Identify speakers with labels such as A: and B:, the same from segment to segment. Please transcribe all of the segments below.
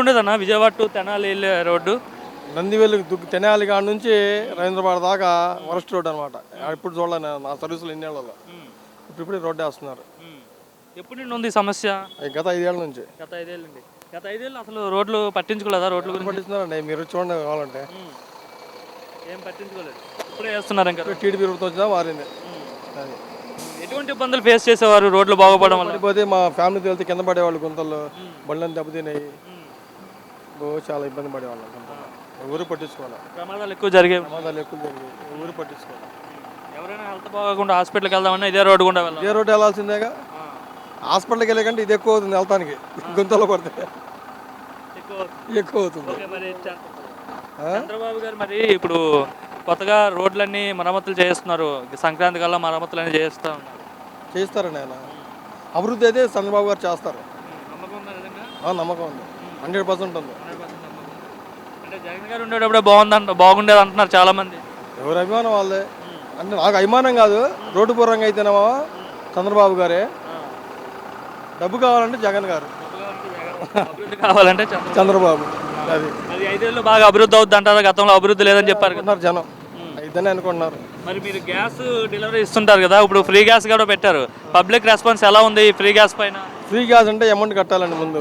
A: ఉండేదన్న? Vijayawada to Tenali వెళ్ళే road.
B: నందివెల్లి దుగ్గు Tenali కాడ నుంచి రవీంద్రపాడ దాకా వరస్ట్ రోడ్ అనమాట ఇప్పుడు చూడలే నేను నా సర్వీసులు ఎన్నేళ్ళలో ఇప్పుడు ఇప్పుడు రోడ్డు వేస్తున్నారు.
A: ఎప్పుడు నుండి ఉంది ఈ సమస్య?
B: గత ఐదేళ్ళ నుంచి.
A: గత ఐదేళ్ళు నుండి గత ఐదేళ్ళు అసలు రోడ్లు పట్టించుకోలేదా? రోడ్ల గురించి?
B: పట్టిస్తున్నారండి. మీరు చూడండి కావాలంటే.
A: ఏం పట్టించుకోలేదు. ఇప్పుడే చేస్తున్నారు ఇంకా.
B: టీడీపీ ప్రభుత్వం వచ్చినా అది.
A: ఎటువంటి ఇబ్బందులు ఫేస్ చేసేవారు రోడ్లు బాగుపడడం వల్ల?
B: పడిపోతే మా ఫ్యామిలీతో వెళ్తే కింద పడేవాళ్ళు గుంతల్లో బళ్ళని దెబ్బతిన్నాయి. ఓ చాలా ఇబ్బంది పడేవాళ్ళం. ఎవరు పట్టించుకోవాలి?
A: ప్రమాదాలు ఎక్కువ జరిగేవి
B: ప్రమాదాలు ఎక్కువ జరిగాయి ఎవరు పట్టించుకోవాలి?
A: ఎవరైనా హెల్త్ బాగోకుండా హాస్పిటల్కి వెళ్దామన్నా ఇదే రోడ్డు గుండా వెళ్ళాలి.
B: ఇదే రోడ్డు వెళ్ళాల్సిందేగా. హాస్పిటల్కి వెళ్ళే కంటే ఇది ఎక్కువ అవుతుంది వెళ్తానికి. గుంతలో పడితే.
A: ఎక్కువ
B: అవుతుంది?
A: చంద్రబాబు గారు మరి ఇప్పుడు కొత్తగా రోడ్లన్నీ మరమ్మతులు చేస్తున్నారు సంక్రాంతి కల్లా మరమ్మతులు అన్ని చేస్తూ ఉన్నారు.
B: చేస్తారండి ఆయన. అభివృద్ధి అయితే చంద్రబాబు గారు చేస్తారు.
A: నమ్మకం ఉందా.
B: హండ్రెడ్ పర్సెంట్ ఉంది.
A: 100% నమ్మకం. అంటే జగన్ గారు ఉండేటప్పుడే బాగుందంట బాగుండేది అంటున్నారు చాలా మంది
B: ఎవరి అభిమానం వాళ్ళే. అంటే నాకు అభిమానం కాదు రోడ్డు పూర్వంగా అయితేనేమో చంద్రబాబు గారే. డబ్బు కావాలంటే జగన్ గారు.
A: అభివృద్ధి కావాలంటే చంద్రబాబు.
B: అది
A: అది ఐదేళ్ళు బాగా అభివృద్ధి అవుద్ది అంటారు? గతంలో అభివృద్ధి లేదని చెప్పారు
B: జనం. అయితేనే అనుకుంటున్నారు.
A: మరి మీరు గ్యాస్ డెలివరీ ఇస్తుంటారు కదా ఇప్పుడు ఫ్రీ గ్యాస్ కూడా పెట్టారు. పబ్లిక్ రెస్పాన్స్ ఎలా ఉంది ఈ ఫ్రీ గ్యాస్ పైన?
B: ఫ్రీ గ్యాస్ అంటే అమౌంట్ కట్టాలండి ముందు.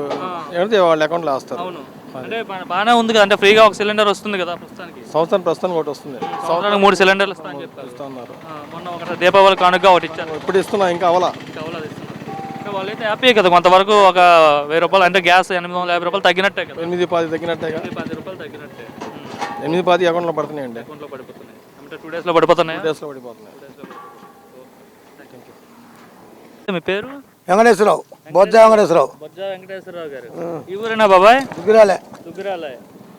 B: వాళ్ళ అకౌంట్లో వేస్తారు.
A: అవును. అంటే బాగానే ఉంది కదా అంటే ఫ్రీగా ఒక సిలిండర్ వస్తుంది కదా ప్రస్తుతానికి.
B: సంవత్సరం ప్రస్తుతానికి ఒకటి వస్తుంది.
A: సంవత్సరానికి మూడు సిలిండర్లు ఇస్తా అని చెప్పారు.
B: ఇస్తా ఉన్నారు
A: ఆ, మొన్న ఒకటి దీపావళి కానుక ఒకటి ఇచ్చారు.
B: ఇప్పుడు ఇస్తున్నా ఇంకా అవలా.
A: ఇస్తున్నారు. వాళ్ళైతే హ్యాపీ కదా కొంతవరకు ఒక వెయ్యి రూపాయలు అంటే గ్యాస్ ఎనిమిది వందల యాభై రూపాయలు తగ్గినట్టే కదా.
B: ఎనిమిది పది తగ్గినట్టేగా
A: పది రూపాయలు తగ్గినట్టే.
B: ఎనిమిది పది అకౌంట్లో పడుతున్నాయండి.
A: అకౌంట్లో పడిపోతున్నాయి. అంటే టూ డేస్లో పడిపోతున్నాయి?
B: డేస్లో పడిపోతున్నాయి.
A: మీ పేరు?
C: వెంకటేశ్వరరావు. బొజ్జ వెంకటేశ్వరరావు.
A: బొజ్జ వెంకటేశ్వరరావు గారు. ఈ ఊరేనా బాబాయ్?
C: దుగ్గిరాలే.
A: దుగ్గిరాలే.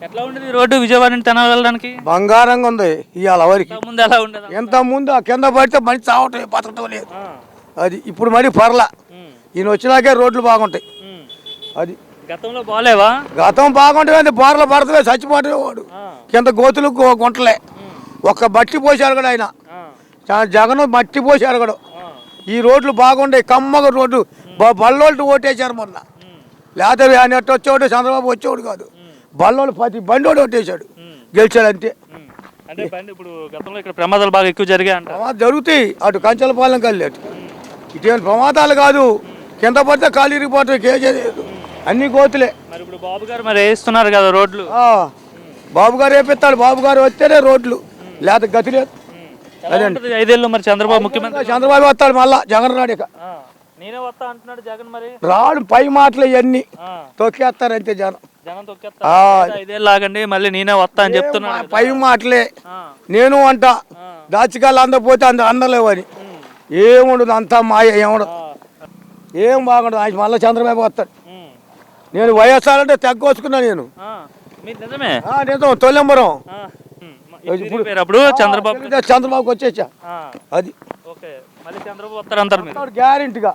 A: ఎట్లా ఉండేది ఈ రోడ్డు విజయవాడ నుంచి తెనాలి వెళ్ళడానికి?
C: బంగారంగా ఉంది ఇవాళ వరకు.
A: ముందు ఎలా ఉండేది
C: ఎంత ముందు ఆ కింద పడితే మనిషి చావటం బతకటం లేదు. అది ఇప్పుడు మరి పర్ల. ఈయన వచ్చినాకే రోడ్లు బాగుంటాయి. అది
A: గతంలో బాగాలేవా
C: గతం బాగుంటుంది బోర్ల పడుతుంది చచ్చిపోతే వాడు. కింద గోతులు గుంటలే. ఒక్క బట్టి పోసారు కూడా ఆయన. జగన్ మట్టి పోసారు కూడా. ఈ రోడ్లు బాగుండే కమ్మగా రోడ్లు బ- బళ్ళోళ్ళు ఓటేశారు మొన్న. లేకపోతే ఆయన ఎట్ట వచ్చేవాడు? చంద్రబాబు వచ్చేవాడు కాదు. బళ్ళోళ్ళు ప్రతి బండోడు ఓటేశాడు. గెలిచాడు అంతే
A: ఉమ్. అంటే బండి ఇప్పుడు గతంలో ఇక్కడ ప్రమాదాలు బాగా ఎక్కువ జరిగాయి
C: ప్రమాదాలు జరుగుతాయి. అటు కంచెలపాలెం కల్లి అటు. ఇటువంటి ప్రమాదాలు కాదు. కింద పడితే కాలు కేజీ లేదు. అన్ని కోతులే
A: మరి ఇప్పుడు బాబు గారు మరి వేస్తున్నారు కదా రోడ్లు.
C: బాబు గారు వేపిస్తాడు. బాబు గారు వస్తేనే రోడ్లు. లేకపోతే గతి లేదు.
A: ఉంటుంది ఐదేళ్ళు మరి చంద్రబాబు ముఖ్యమంత్రి?
C: చంద్రబాబు వస్తాడు మళ్ళా. జగన్ రాడు ఇక.
A: నేనే వస్తా అంటున్నాడు జగన్ మరి.
C: రాడు పై మాటలు ఇవన్నీ.
A: ఆ,
C: తొక్కేస్తారు. అంతే జనం
A: ఆగండి మళ్ళీ నేనే వస్తా అని.
C: పై మాటలే. నేను అంట.
A: ఆ,
C: దాచికాలు అందపోతే అంద అందలేవని
A: ఉమ్,
C: ఏముండదు అంతా మాయ ఏముండదు. ఏం బాగుండదు. ఆయన మళ్ళీ చంద్రబాబు వస్తాడు. నేను వైఎస్ఆర్ అంటే తగ్గొచ్చుకున్నా నేను.
A: నిజమే?
C: నిజం తొలెంబరం
A: ఇప్పుడు చంద్రబాబు
C: చంద్రబాబుకి వచ్చేసా. అది. గ్యారెంటీగా.